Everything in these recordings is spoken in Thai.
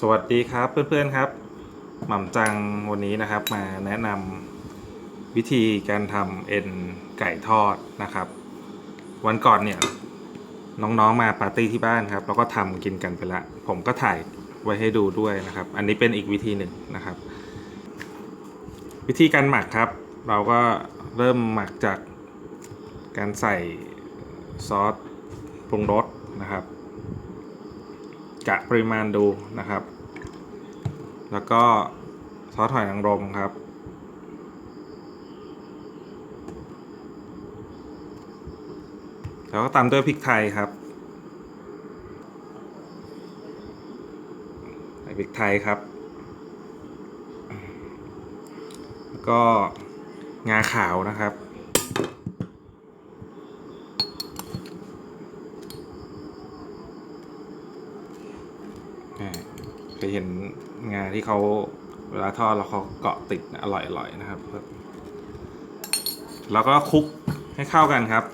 สวัสดีครับเพื่อนๆครับ หม่ำจังวันนี้นะครับมาแนะนำวิธีการทำเอ็นไก่ทอดนะครับ วันก่อนเนี่ยน้องๆมาปาร์ตี้ที่บ้านครับ แล้วก็ทำกินกันไปละ ผมก็ถ่ายไว้ให้ดูด้วยนะครับ อันนี้เป็นอีกวิธีหนึ่งนะครับ วิธีการหมักครับ เราก็เริ่มหมักจากการใส่ซอสปรุงรสนะครับ กะปริมาณดูนะครับ แล้วก็ซอสหอยนางรมครับ แล้วก็ตามด้วยพริกไทยครับใส่พริกไทยครับ แล้วก็งาขาวนะครับ เคยเห็นงานที่เขาเวลาทอดแล้วเขาเกาะติดอร่อยๆนะครับ แล้วก็คลุกให้เข้ากันครับ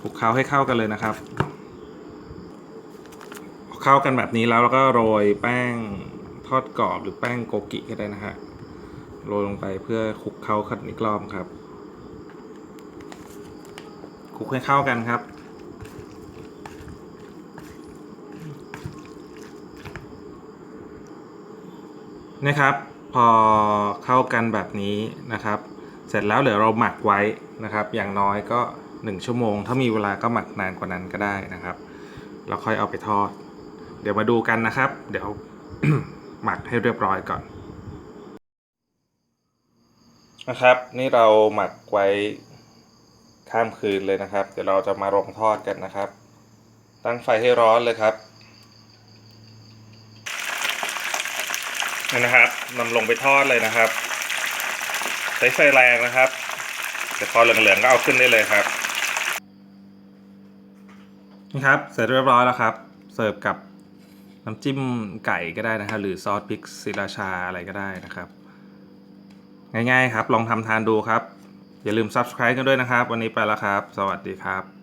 คลุกเคล้าให้เข้ากันเลยนะครับ เข้ากันแบบนี้แล้วเราก็โรยแป้งทอดกรอบหรือแป้งโกกิก็ได้นะฮะโรยลงไปเพื่อคลุกเข้ากันอีกรอบครับคลุกให้เข้ากันครับ นะครับ พอเข้ากันแบบนี้นะครับ เสร็จแล้วเดี๋ยวเราหมักไว้นะครับ อย่างน้อยก็ 1 ชั่วโมง ถ้ามีเวลาก็หมักนานกว่านั้นก็ได้นะครับเราค่อยเอาไปทอด เดี๋ยวมาดูกันนะครับ เดี๋ยวหมักให้เรียบร้อยก่อนนะครับ นี่เราหมักไว้ข้ามคืนเลยนะครับ เดี๋ยวเราจะมาลงทอดกันนะครับ ตั้งไฟให้ร้อนเลยครับ นี่นะครับนำลงไปทอดเลยนะครับ ใช้ไฟแรงนะครับแต่พอเหลืองๆก็เอาขึ้นได้เลยครับนี่ครับ เสร็จเรียบร้อยแล้วครับ เสิร์ฟกับน้ำจิ้มไก่ก็ได้นะครับ หรือซอสพริกศิราชาอะไรก็ได้นะครับ ง่ายๆครับ ลองทำทานดูครับ อย่าลืม subscribe กันด้วยนะครับ วันนี้ไปแล้วครับ สวัสดีครับ